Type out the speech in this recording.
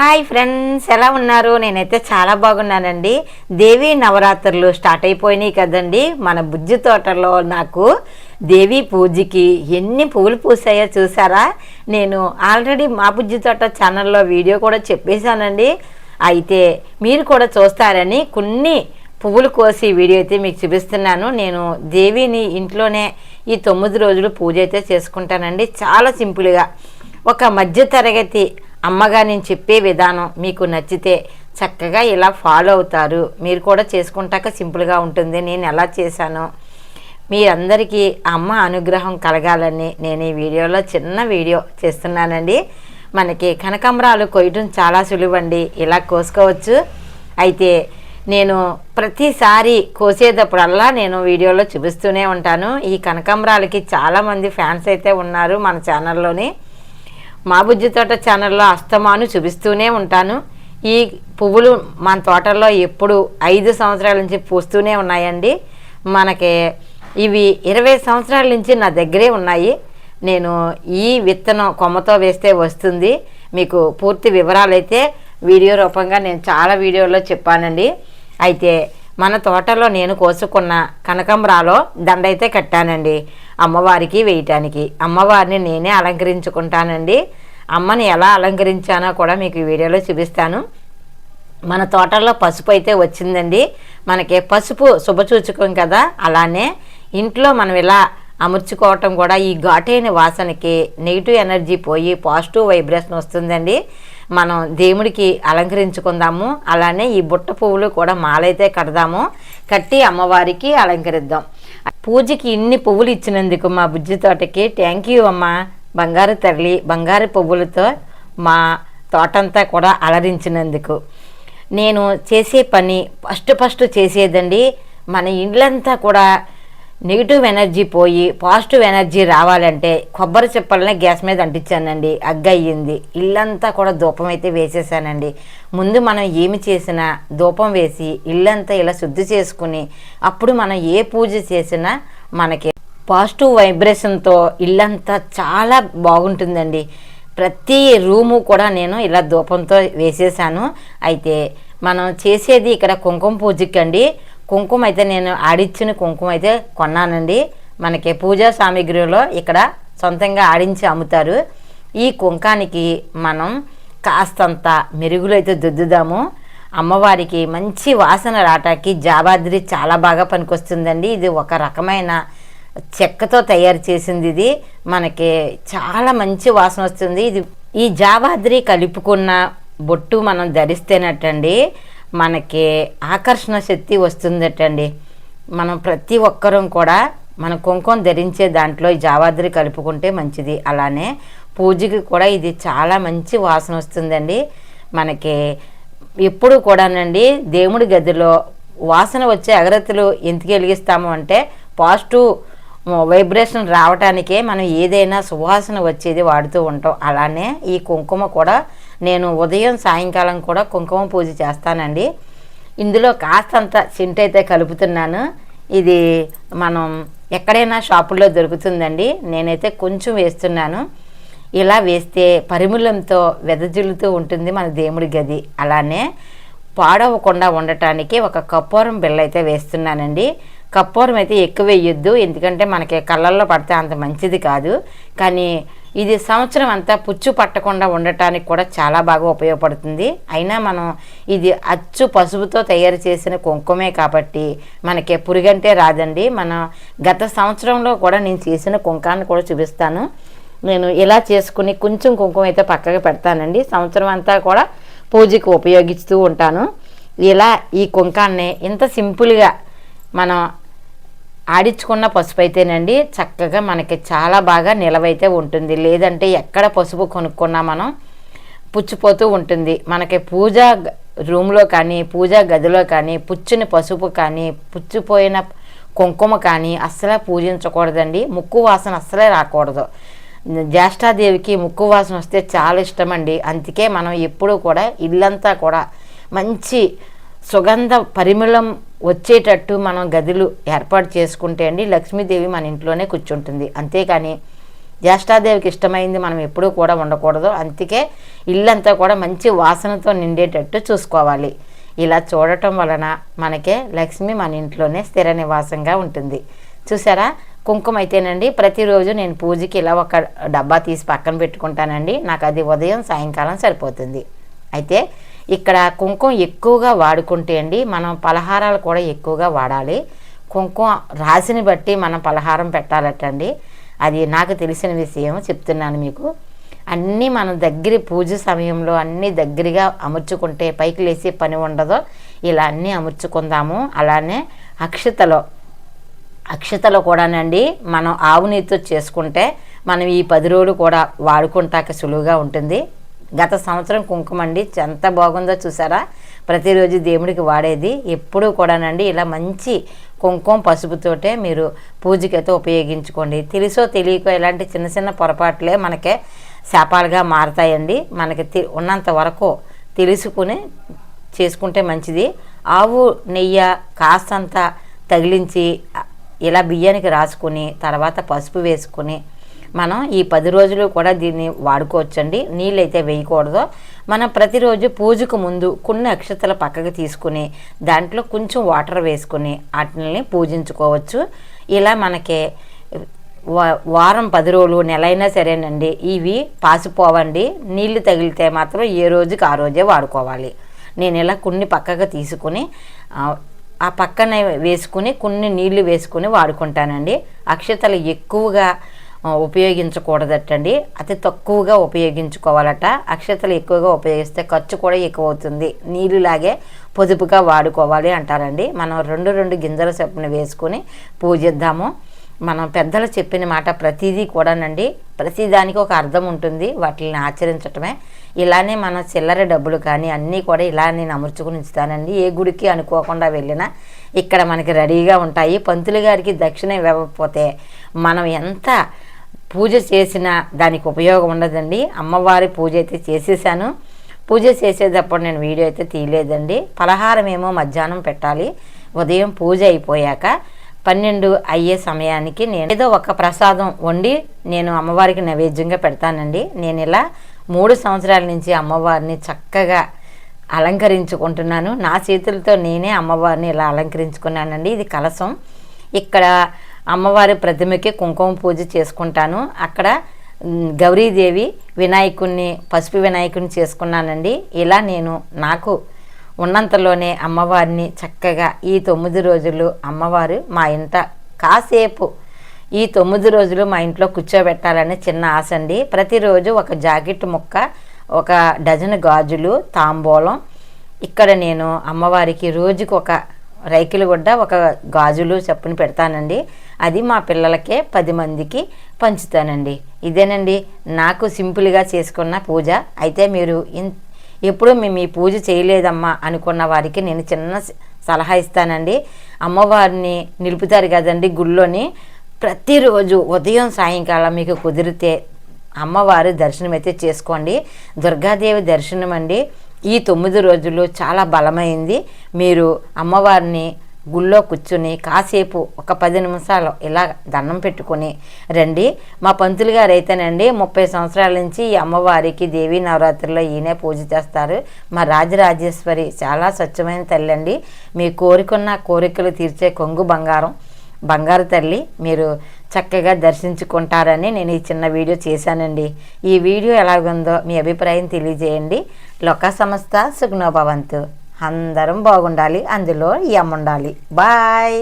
Hi friends ఎలా ఉన్నారు? నేనైతే చాలా బాగున్నానండి. దేవి నవరాత్రులు స్టార్ట్ అయిపోయినాయి కదండి. మన బుజ్జి తోటలో నాకు దేవి పూజకి ఎన్ని పువ్వులు పూసాయో చూసారా? నేను ఆల్రెడీ మా బుజ్జి తోట ఛానల్లో వీడియో కూడా చెప్పేశానండి. అయితే మీరు కూడా చూస్తారని కొన్ని పువ్వులు కోసి వీడియో అయితే మీకు చూపిస్తున్నాను. నేను దేవిని ఇంట్లోనే ఈ తొమ్మిది రోజులు పూజ అయితే చేసుకుంటానండి. చాలా సింపుల్గా. ఒక మధ్య తరగతి అమ్మగా నేను చెప్పే విధానం మీకు నచ్చితే చక్కగా ఇలా ఫాలో అవుతారు. మీరు కూడా చేసుకుంటాక సింపుల్గా ఉంటుంది. నేను ఎలా చేశానో మీరందరికీ అమ్మ అనుగ్రహం కలగాలని నేను ఈ వీడియోలో చిన్న వీడియో చేస్తున్నానండి. మనకి కనకాంబరాలు కొయ్యడం చాలా సులువండి. ఇలా కోసుకోవచ్చు. అయితే నేను ప్రతిసారి కోసేటప్పుడల్లా నేను వీడియోలో చూపిస్తూనే ఉంటాను. ఈ కనకాంబరాలకి చాలామంది ఫ్యాన్స్ అయితే ఉన్నారు మన ఛానల్లోని. మా బుజ్జి తోట ఛానల్లో అస్తమాను చూపిస్తూనే ఉంటాను. ఈ పువ్వులు మన తోటల్లో ఎప్పుడు ఐదు సంవత్సరాల నుంచి పూస్తూనే ఉన్నాయండి. మనకి ఇవి ఇరవై సంవత్సరాల నుంచి నా దగ్గరే ఉన్నాయి. నేను ఈ విత్తనం కొమ్మతో వేస్తే వస్తుంది. మీకు పూర్తి వివరాలు అయితే వీడియో రూపంగా నేను చాలా వీడియోలో చెప్పానండి. అయితే మన తోటలో నేను కోసుకున్న కనకంబరాలో దండైతే కట్టానండి అమ్మవారికి వేయటానికి. అమ్మవారిని నేనే అలంకరించుకుంటానండి. అమ్మని ఎలా అలంకరించానో కూడా మీకు ఈ వీడియోలో చూపిస్తాను. మన తోటల్లో పసుపు అయితే వచ్చిందండి. మనకి పసుపు శుభసూచకం కదా అలానే ఇంట్లో మనం ఇలా అమర్చుకోవటం కూడా ఈ ఘాటైన వాసనకి నెగిటివ్ ఎనర్జీ పోయి పాజిటివ్ వైబ్రేషన్ వస్తుందండి. మనం దేవుడికి అలంకరించుకుందాము. అలానే ఈ బుట్ట పువ్వులు కూడా మాలైతే కడదాము. కట్టి అమ్మవారికి అలంకరిద్దాం. పూజకి ఇన్ని పువ్వులు ఇచ్చినందుకు మా బుజ్జి తోటకి థ్యాంక్ యూ అమ్మ. బంగారు తల్లి బంగారు పువ్వులతో మా తోటంతా కూడా అలరించినందుకు. నేను చేసే పని ఫస్ట్ ఫస్ట్ చేసేదండి. మన ఇండ్లంతా కూడా నెగిటివ్ ఎనర్జీ పోయి పాజిటివ్ ఎనర్జీ రావాలంటే కొబ్బరి చిప్పలనే గ్యాస్ మీద అంటించానండి. అగ్గయ్యింది. ఇల్లంతా కూడా ధూపం అయితే వేసేసానండి. ముందు మనం ఏమి చేసినా ధూపం వేసి ఇల్లంతా ఇలా శుద్ధి చేసుకుని అప్పుడు మనం ఏ పూజ చేసినా మనకి పాజిటివ్ వైబ్రేషన్తో ఇల్లంతా చాలా బాగుంటుందండి. ప్రతి రూము కూడా నేను ఇలా ధూపంతో వేసేసాను. అయితే మనం చేసేది ఇక్కడ కుంకుమ పూజకి అండి కుంకుమ అయితే నేను ఆడిచ్చిన కుంకుమ అయితే కొన్నానండి. మనకి పూజా సామాగ్రిలో ఇక్కడ సొంతంగా ఆడించి అమ్ముతారు. ఈ కుంకానికి మనం కాస్తంత మెరుగులు అయితే దుద్దుదాము. అమ్మవారికి మంచి వాసన రావటానికి జాబాద్రి చాలా బాగా పనికొస్తుందండి. ఇది ఒక రకమైన చెక్కతో తయారు చేసింది ఇది. మనకి చాలా మంచి వాసన వస్తుంది. ఇది ఈ జాబాద్రి కలుపుకున్న బొట్టు మనం ధరిస్తేనట్టండి. మనకి ఆకర్షణ శక్తి వస్తుందటండి. మనం ప్రతి ఒక్కరం కూడా మన కుంకుమ ధరించే దాంట్లో ఈ జావాద్రి కలుపుకుంటే మంచిది. అలానే పూజకి కూడా ఇది చాలా మంచి వాసన వస్తుందండి. మనకి ఎప్పుడు కూడానండి దేవుడి గదిలో వాసన వచ్చే అగరత్తులు ఎందుకు వెలిగిస్తాము అంటే పాజిటివ్ వైబ్రేషన్ రావటానికే మనం ఏదైనా సువాసన వచ్చేది వాడుతూ ఉంటాం. అలానే ఈ కుంకుమ కూడా నేను ఉదయం సాయంకాలం కూడా కుంకుమ పూజ చేస్తానండి. ఇందులో కాస్తంత సింట్ అయితే కలుపుతున్నాను. ఇది మనం ఎక్కడైనా షాపుల్లో దొరుకుతుందండి. నేనైతే కొంచెం వేస్తున్నాను. ఇలా వేస్తే పరిమళంతో వెదజల్లుతూ ఉంటుంది మన దేవుడి గది. అలానే పాడవకుండా ఉండటానికి ఒక కప్పూరం బిళ్ళ అయితే వేస్తున్నానండి. కప్పూరం అయితే ఎక్కువ వేయొద్దు. ఎందుకంటే మనకి కళ్ళల్లో పడితే అంత మంచిది కాదు. కానీ ఇది సంవత్సరం అంతా పుచ్చు పట్టకుండా ఉండటానికి కూడా చాలా బాగా ఉపయోగపడుతుంది. అయినా మనం ఇది అచ్చు పసుపుతో తయారు చేసిన కుంకుమే కాబట్టి మనకి పురుగంటే రాదండి. మన గత సంవత్సరంలో కూడా నేను చేసిన కుంకాన్ని కూడా చూపిస్తాను. నేను ఇలా చేసుకుని కొంచెం కుంకుమ అయితే పక్కకి పెడతానండి. సంవత్సరం అంతా కూడా పూజకి ఉపయోగిస్తూ ఉంటాను. ఇలా ఈ కుంకాన్ని ఇంత సింపుల్గా మనం ఆడించుకున్న పసుపు అయితేనండి చక్కగా మనకి చాలా బాగా నిలవైతే ఉంటుంది. లేదంటే ఎక్కడ పసుపు కొనుక్కున్నా మనం పుచ్చిపోతూ ఉంటుంది. మనకి పూజ రూమ్లో కానీ పూజా గదిలో కానీ పుచ్చిన పసుపు కానీ పుచ్చిపోయిన కుంకుమ కానీ అస్సలే పూజించకూడదండి. ముక్కు వాసన అస్సలే రాకూడదు. జ్యేష్ఠాదేవికి ముక్కు వాసన వస్తే చాలా ఇష్టం అండి అందుకే మనం ఎప్పుడూ కూడా ఇల్లంతా కూడా మంచి సుగంధ పరిమళం వచ్చేటట్టు మనం గదులు ఏర్పాటు చేసుకుంటే అండి లక్ష్మీదేవి మన ఇంట్లోనే కూర్చుంటుంది. అంతేకాని జ్యేష్ఠాదేవికి ఇష్టమైంది మనం ఎప్పుడూ కూడా ఉండకూడదు. అందుకే ఇల్లంతా కూడా మంచి వాసనతో నిండేటట్టు చూసుకోవాలి. ఇలా చూడటం వలన మనకే లక్ష్మి మన ఇంట్లోనే స్థిర నివాసంగా ఉంటుంది. చూసారా? కుంకుమ అయితేనండి ప్రతిరోజు నేను పూజకి ఇలా ఒక డబ్బా తీసి పక్కన పెట్టుకుంటానండి. నాకు అది ఉదయం సాయంకాలం సరిపోతుంది. అయితే ఇక్కడ కుంకుమ ఎక్కువగా వాడుకుంటే అండి మనం పలహారాలు కూడా ఎక్కువగా వాడాలి. కుంకుమ రాశిని బట్టి మనం పలహారం పెట్టాలటండి. అది నాకు తెలిసిన విషయం చెప్తున్నాను మీకు. అన్నీ మనం దగ్గర పూజ సమయంలో అన్నీ దగ్గరగా అమర్చుకుంటే పైకి లేసి పని ఉండదో ఇలా అన్నీ అమర్చుకుందాము. అలానే అక్షతలో అక్షతలో కూడానండి మనం ఆవు నీతితో చేసుకుంటే మనం ఈ పది రోజులు కూడా వాడుకుంటాక సులువుగా ఉంటుంది. గత సంవత్సరం కుంకుమ అండి ఎంత బాగుందో చూసారా? ప్రతిరోజు దేవుడికి వాడేది. ఎప్పుడూ కూడానండి ఇలా మంచి కుంకుమ పసుపుతోటే మీరు పూజకైతే ఉపయోగించుకోండి. తెలుసో తెలియకో ఇలాంటి చిన్న చిన్న పొరపాట్లే మనకే శాపాలుగా మారతాయండి. మనకి ఉన్నంత వరకు తెలుసుకుని చేసుకుంటే మంచిది. ఆవు నెయ్యి కాస్తంత తగిలించి ఇలా బియ్యానికి రాసుకుని తర్వాత పసుపు వేసుకుని మనం ఈ పది రోజులు కూడా దీన్ని వాడుకోవచ్చండి. నీళ్ళైతే వేయకూడదు. మనం ప్రతిరోజు పూజకు ముందు కొన్ని అక్షతలు పక్కకు తీసుకుని దాంట్లో కొంచెం వాటర్ వేసుకుని వాటిని పూజించుకోవచ్చు. ఇలా మనకి వారం పది రోజులు నెలైనా సరేనండి. ఇవి పాసిపోవండి. నీళ్ళు తగిలితే మాత్రం ఏ రోజుకి ఆ రోజే వాడుకోవాలి. నేను ఇలా కొన్ని పక్కగా తీసుకుని ఆ పక్కన వేసుకుని కొన్ని నీళ్ళు వేసుకుని వాడుకుంటానండి. అక్షతలు ఎక్కువగా ఉపయోగించకూడదటండి. అతి తక్కువగా ఉపయోగించుకోవాలట. అక్షతలు ఎక్కువగా ఉపయోగిస్తే ఖర్చు కూడా ఎక్కువ అవుతుంది నీళ్ళులాగే పొదుపుగా వాడుకోవాలి అంటారండి. మనం రెండు రెండు గింజల చొప్పున వేసుకొని పూజిద్దాము. మనం పెద్దలు చెప్పిన మాట ప్రతిదీ కూడానండి. ప్రతిదానికి ఒక అర్థం ఉంటుంది. వాటిని ఆచరించటమే. ఇలానే మన చిల్లర డబ్బులు కానీ అన్నీ కూడా ఇలా నేను అమర్చుకుని ఉంచుతానండి. ఏ గుడికి అనుకోకుండా వెళ్ళినా ఇక్కడ మనకి రెడీగా ఉంటాయి. పంతులు గారికి దక్షిణ ఇవ్వకపోతే మనం ఎంత పూజ చేసినా దానికి ఉపయోగం ఉండదండి. అమ్మవారి పూజ అయితే చేసేసాను. పూజ చేసేటప్పుడు నేను వీడియో అయితే తీయలేదండి. పలహారం ఏమో మధ్యాహ్నం పెట్టాలి. ఉదయం పూజ అయిపోయాక పన్నెండు అయ్యే సమయానికి నేను ఏదో ఒక ప్రసాదం వండి నేను అమ్మవారికి నైవేద్యంగా పెడతానండి. నేను ఇలా మూడు సంవత్సరాల నుంచి అమ్మవారిని చక్కగా అలంకరించుకుంటున్నాను. నా చేతులతో నేనే అమ్మవారిని ఇలా అలంకరించుకున్నానండి. ఇది కలసం ఇక్కడ అమ్మవారి ప్రతిమకి కుంకుమ పూజ చేసుకుంటాను. అక్కడ గౌరీదేవి వినాయకుణ్ణి పసుపు వినాయకుడిని చేసుకున్నానండి. ఇలా నేను నాకు ఉన్నంతలోనే అమ్మవారిని చక్కగా ఈ తొమ్మిది రోజులు అమ్మవారు మా ఇంట కాసేపు ఈ తొమ్మిది రోజులు మా ఇంట్లో కూర్చోబెట్టాలని చిన్న ఆశ అండి ప్రతిరోజు ఒక జాకెట్ ముక్క ఒక డజన్ గాజులు తాంబూలం. ఇక్కడ నేను అమ్మవారికి రోజుకొక ఒక రైకిలు గుడ్డ ఒక గాజులు చెప్పుని పెడతానండి. అది మా పిల్లలకే పది మందికి పంచుతానండి. ఇదేనండి నాకు సింపుల్గా చేసుకున్న పూజ. అయితే మీరు ఎప్పుడూ మేము ఈ పూజ చేయలేదమ్మా అనుకున్న వారికి నేను చిన్న సలహా ఇస్తానండి. అమ్మవారిని నిలుపుతారు కదండి గుళ్ళోని. ప్రతిరోజు ఉదయం సాయంకాలం మీకు కుదిరితే అమ్మవారి దర్శనం అయితే చేసుకోండి. దుర్గాదేవి దర్శనం అండి ఈ తొమ్మిది రోజులు చాలా బలమైంది. మీరు అమ్మవారిని గుళ్ళో కూర్చుని కాసేపు ఒక పది నిమిషాలు ఇలా దండం పెట్టుకొని రండి. మా పంతులు గారు అయితేనండి ముప్పై సంవత్సరాల నుంచి ఈ అమ్మవారికి దేవీ నవరాత్రిలో ఈయనే పూజ చేస్తారు. మా రాజరాజేశ్వరి చాలా స్వచ్ఛమైన తల్లి అండి. మీ కోరికున్న కోరికలు తీర్చే కొంగు బంగారం బంగారు తల్లి. మీరు చక్కగా దర్శించుకుంటారని నేను ఈ చిన్న వీడియో చేశానండి. ఈ వీడియో ఎలాగుందో మీ అభిప్రాయం తెలియజేయండి. లొక సంస్థ సుగ్నోభవంతు అందరం బాగుండాలి అందులో ఈ ఉండాలి బాయ్!